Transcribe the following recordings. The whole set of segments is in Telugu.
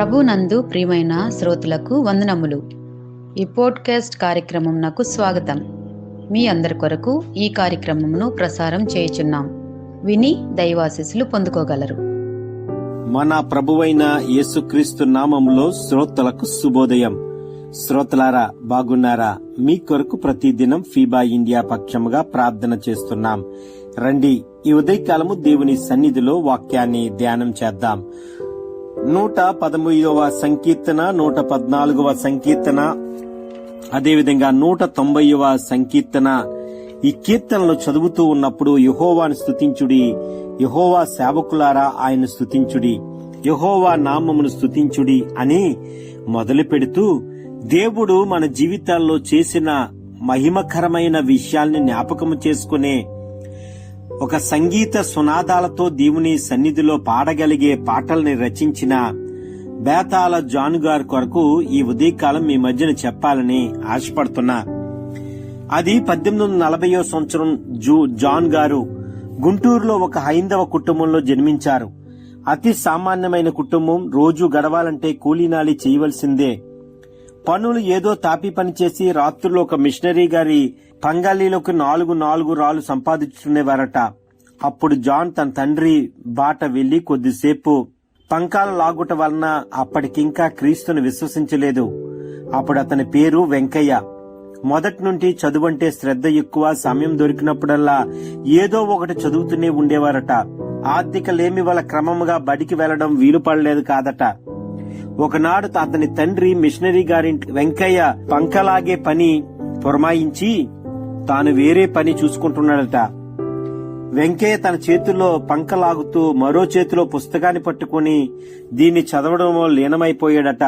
ప్రభునందు ప్రియమైన శ్రోతలకు వందనములు. ఈ పోడ్కాస్ట్ కార్యక్రమం నాకు స్వాగతం. మీ అందరి కొరకు ఈ కార్యక్రమమును ప్రసారం చేయుచున్నాం. విని దైవాశీస్సులు పొందుకోగలరు. మన ప్రభువైన యేసుక్రీస్తు నామములో శ్రోతలకు శుభోదయం. శ్రోతలారా బాగున్నారా? మీ కొరకు ప్రతిదినం ఫీబా ఇండియా పక్షముగా ప్రార్థన చేస్తున్నాం. రండి ఈ ఉదయకాలము దేవుని సన్నిధిలో వాక్యాన్ని ధ్యానం చేద్దాం. నూట పదమూడవ సంకీర్తన నూట పద్నాలుగవ సంకీర్తన అదేవిధంగా నూట తొంభైవ సంకీర్తన. ఈ కీర్తనలు చదువుతూ ఉన్నప్పుడు యహోవాను స్థుతించుడి యహోవా సేవకులారా ఆయన స్థుతించుడి యహోవా నామమును స్థుతించుడి అని మొదలు పెడుతూ దేవుడు మన జీవితాల్లో చేసిన మహిమకరమైన విషయాల్ని జ్ఞాపకము చేసుకునే ఒక సంగీత సునాదాలతో దేవుని సన్నిధిలో పాడగలిగే పాటల్ని రచించిన బేతాల జాన్ గారి కొరకు ఈ ఉదయకాలం మీ మధ్యన చెప్పాలని ఆశపడుతున్నా. అది పద్దెనిమిది వందల నలభైయో సంవత్సరం జూ జాన్ గారు గుంటూరులో ఒక హైందవ కుటుంబంలో జన్మించారు. అతి సామాన్యమైన కుటుంబం రోజు గడవాలంటే కూలీనాలి చేయవలసిందే. పనులు ఏదో తాపి పని చేసి రాత్రుల్లో ఒక మిషనరీ గారి పంగాలీలోకి నాలుగు నాలుగు రాళ్ళు సంపాదించుకునేవారట. అప్పుడు జాన్ తన తండ్రి బాట వెళ్ళి కొద్దిసేపు పంకాల లాగుట వలన అప్పటికింకా క్రీస్తును విశ్వసించలేదు. అప్పుడు అతని పేరు వెంకయ్య. మొదటి నుండి చదువంటే శ్రద్ధ ఎక్కువ సమయం దొరికినప్పుడల్లా ఏదో ఒకటి చదువుతూనే ఉండేవారట. ఆర్థిక లేమి వల్ల క్రమముగా బడికి వెళ్ళడం వీలు పడలేదు కాదట. ఒకనాడు అతని తండ్రి మిషనరీ గారింటి వెంకయ్య పంకలాగే పని పురమాయించి తాను వేరే పని చూసుకుంటున్నాడట. వెంకయ్య తన చేతుల్లో పంకలాగుతూ మరో చేతిలో పుస్తకాన్ని పట్టుకుని దీన్ని చదవడంలో లీనమైపోయాడట.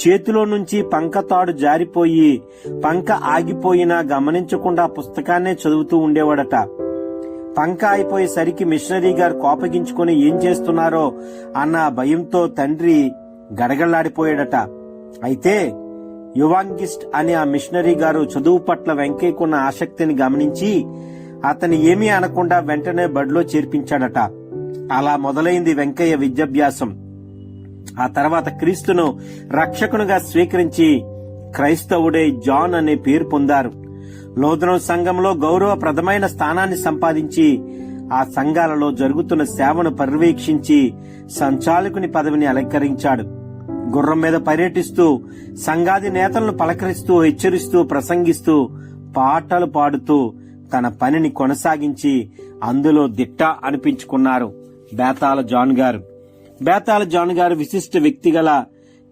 చేతిలో నుంచి పంక తాడు జారిపోయి పంక ఆగిపోయినా గమనించకుండా పుస్తకాన్నే చదువుతూ ఉండేవాడట. పంక అయిపోయేసరికి మిషనరీ గారు కోపగించుకుని ఏం చేస్తున్నారో అన్న భయంతో తండ్రి గడగళ్ళాడిపోయాడట అయితే యువాంగిస్ట్ అనే ఆ మిషనరీ గారు చదువు పట్ల వెంకయ్యకున్న ఆసక్తిని గమనించి అతని ఏమీ అనకుండా వెంటనే బడిలో చేర్పించాడట. అలా మొదలైంది వెంకయ్య విద్యాభ్యాసం. ఆ తర్వాత క్రీస్తును రక్షకునిగా స్వీకరించి క్రైస్తవుడే జాన్ అనే పేరు పొందారు. లోదనం సంఘంలో గౌరవప్రదమైన స్థానాన్ని సంపాదించి ఆ సంఘాలలో జరుగుతున్న సేవను పర్యవేక్షించి సంచాలకుని పదవిని అలంకరించాడు. గుర్రం మీద పర్యటిస్తూ సంఘాది నేతలను పలకరిస్తూ హెచ్చరిస్తూ ప్రసంగిస్తూ పాటలు పాడుతూ తన పనిని కొనసాగించి అందులో దిట్ట అనిపించుకున్నారు బేతాల జాన్ గారు. బేతాల జాన్ గారు విశిష్ట వ్యక్తి గల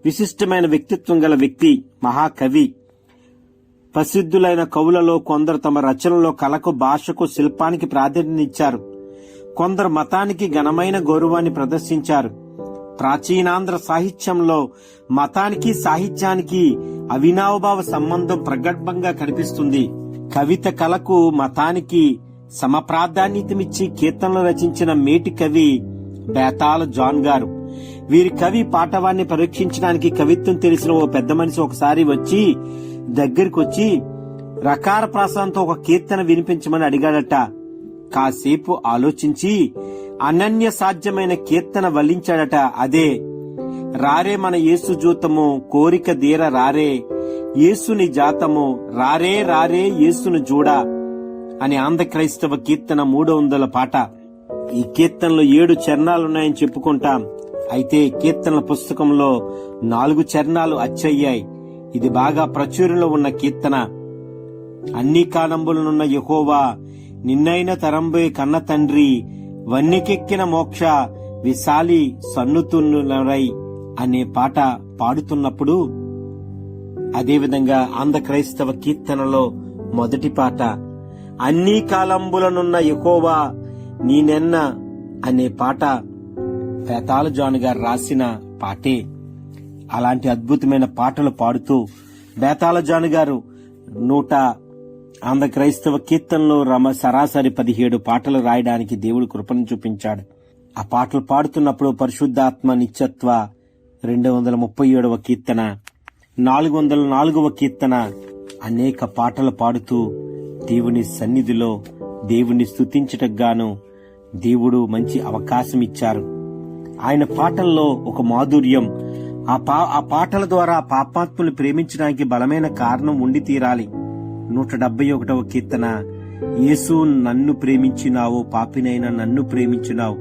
విశిష్టమైన వ్యక్తిత్వం గల వ్యక్తి మహాకవి. ప్రసిద్ధులైన కవులలో కొందరు తమ రచనలో కళకు భాషకు శిల్పానికి ప్రాధాన్యతనిచ్చారు. కొందరు మతానికి ఘనమైన గౌరవాన్ని ప్రదర్శించారు. ప్రాచీనాంధ్ర సాహిత్యంలో మతానికి సాహిత్యానికి అవినావభావ సంబంధం ప్రగల్భంగా కనిపిస్తుంది. కవిత కళకు మతానికి సమప్రాధాన్యతమిచ్చి కీర్తనలు రచించిన మేటి కవి బేతాల జాన్ గారు. వీరి కవి పాటవాన్ని పరీక్షించడానికి కవిత్వం తెలిసిన ఓ పెద్ద మనిషి ఒకసారి వచ్చి దగ్గరికి వచ్చి రకార ప్రాసంతో ఒక కీర్తన వినిపించమని అడిగాడట. కాసేపు ఆలోచించి అనన్య సాధ్యమైన కీర్తన వల్లించాడట అదే. రారే మన యేసు జూతము కోరిక దీర రారే యేసుని జాతము రారే రారే యేసును జూడా అని ఆంధ్ర క్రైస్తవ కీర్తన మూడు వందల పాట. ఈ కీర్తనలో ఏడు చరణాలున్నాయని చెప్పుకుంటాం. అయితే కీర్తనల పుస్తకంలో నాలుగు చరణాలు అచ్చయ్యాయి. ఇది బాగా ప్రచురణలో ఉన్న కీర్తన. అన్ని కాలంబులనున్న యహోవా నిన్నైన తరంబే కన్న తండ్రి వన్నికెక్కిన మోక్ష విశాలి సన్నుతున్నరై అనే పాట పాడుతున్నప్పుడు అదేవిధంగా ఆంధ్ర క్రైస్తవ కీర్తనలో మొదటి పాట అన్ని కాలంబులనున్న ఎకోవా నీనెన్న అనే పాట పేతాల జాన్ గారు రాసిన పాటే. అలాంటి అద్భుతమైన పాటలు పాడుతూ బేతాల జాన్ గారు నూట ఆంధ్ర క్రైస్తవ కీర్తనలో రమ సరాసరి పదిహేడు పాటలు రాయడానికి దేవుడు కృపను చూపించాడు. ఆ పాటలు పాడుతున్నప్పుడు పరిశుద్ధాత్మ నిత్యత్వ రెండు వందల ముప్పై ఏడవ కీర్తన నాలుగు వందల నాలుగవ కీర్తన అనేక పాటలు పాడుతూ దేవుని సన్నిధిలో దేవుని స్తుతించటకు గాను దేవుడు మంచి అవకాశం ఇచ్చారు. ఆయన పాటల్లో ఒక మాధుర్యం ఆ పా ఆ పాటల ద్వారా పాపాత్ములు ప్రేమించడానికి బలమైన కారణం ఉండి తీరాలి. నూట డెబ్బై ఒకటవ కీర్తన యేసు నన్ను ప్రేమించినావు పాపినైన నన్ను ప్రేమించినావు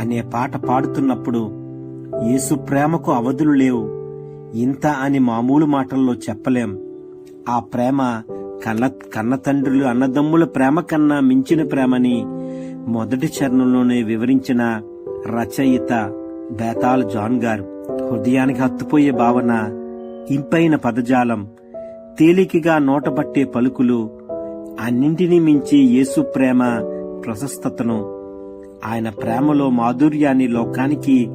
అనే పాట పాడుతున్నప్పుడు యేసు ప్రేమకు అవధులు లేవు. ఇంత అని మామూలు మాటల్లో చెప్పలేం. ఆ ప్రేమ కన్న కన్న తండ్రులు అన్నదమ్ముల ప్రేమ కన్నా మించిన ప్రేమని మొదటి చరణంలోనే వివరించిన రచయిత బేతాల్ జాన్ గారు. హృదయానికి హత్తుపోయే భావన ఇంపైన పదజాలం తేలికగా నోటబట్టే పలుకులు అన్నింటినీ మించి యేసు ప్రేమ ప్రశస్తతను. ఆయన ప్రేమలో మాధుర్యాన్ని లోకానికి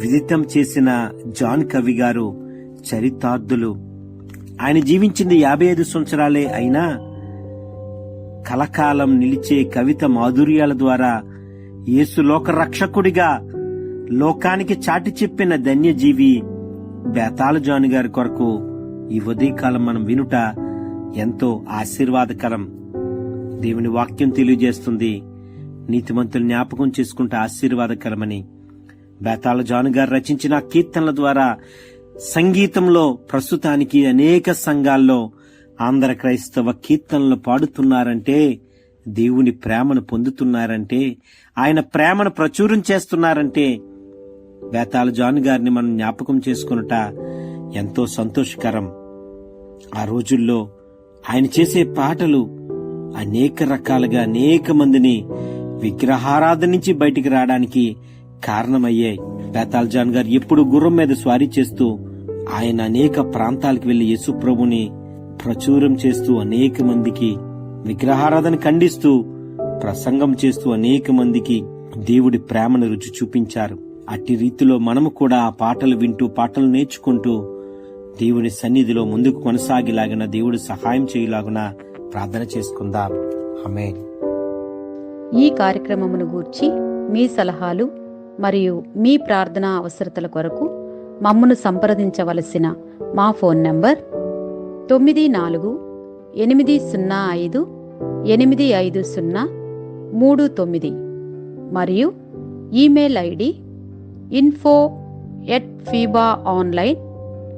విదితం చేసిన జాన్ కవి గారు చరితార్థులు. ఆయన జీవించింది యాభై ఐదు సంవత్సరాలే అయినా కలకాలం నిలిచే కవిత మాధుర్యాల ద్వారా యేసు లోక రక్షకుడిగా లోకానికి చాటి చెప్పిన ధన్యజీవి బేతాళ జాన్ గారి కొరకు ఈ ఉదయకాలం మనం వినుట ఎంతో ఆశీర్వాదకరం. దేవుని వాక్యం తెలియజేస్తుంది. నీతిమంతులు జ్ఞాపకం చేసుకుంటే ఆశీర్వాదకరమని. బేతాళ జాను గారు రచించిన కీర్తనల ద్వారా సంగీతంలో ప్రస్తుతానికి అనేక సంఘాల్లో ఆంధ్ర క్రైస్తవ కీర్తనలు పాడుతున్నారంటే దేవుని ప్రేమను పొందుతున్నారంటే ఆయన ప్రేమను ప్రచురం చేస్తున్నారంటే బేతాళ జాను గారిని మనం జ్ఞాపకం చేసుకునుట ఎంతో సంతోషకరం. ఆ రోజుల్లో ఆయన చేసే పాటలు అనేక రకాలుగా అనేక మందిని విగ్రహారాధన నుంచి బయటికి రావడానికి కారణమయ్యాయి. బేతాల్ జాన్ గారు ఎప్పుడు గుర్రం మీద స్వారీ చేస్తూ ఆయన అనేక ప్రాంతాలకు వెళ్ళి యేసు ప్రభుని ప్రచురం చేస్తూ అనేక మందికి విగ్రహారాధన ఖండిస్తూ ప్రసంగం చేస్తూ అనేక మందికి దేవుడి ప్రేమను రుచి చూపించారు. అట్టి రీతిలో మనము కూడా ఆ పాటలు వింటూ పాటలు నేర్చుకుంటూ దేవుని సన్నిధిలో ముందుకు కొనసాగిలాగిన దేవుడు సహాయం చేయలాగున ప్రార్థన చేసుకుందాం. ఆమె ఈ కార్యక్రమమును గూర్చి మీ సలహాలు మరియు మీ ప్రార్థనా అవసరతల కొరకు మమ్మను సంప్రదించవలసిన మా ఫోన్ నంబర్ తొమ్మిది నాలుగు ఎనిమిది సున్నా ఐదు ఎనిమిది ఐదు సున్నా మూడు తొమ్మిది మరియు email ID info at Fiba online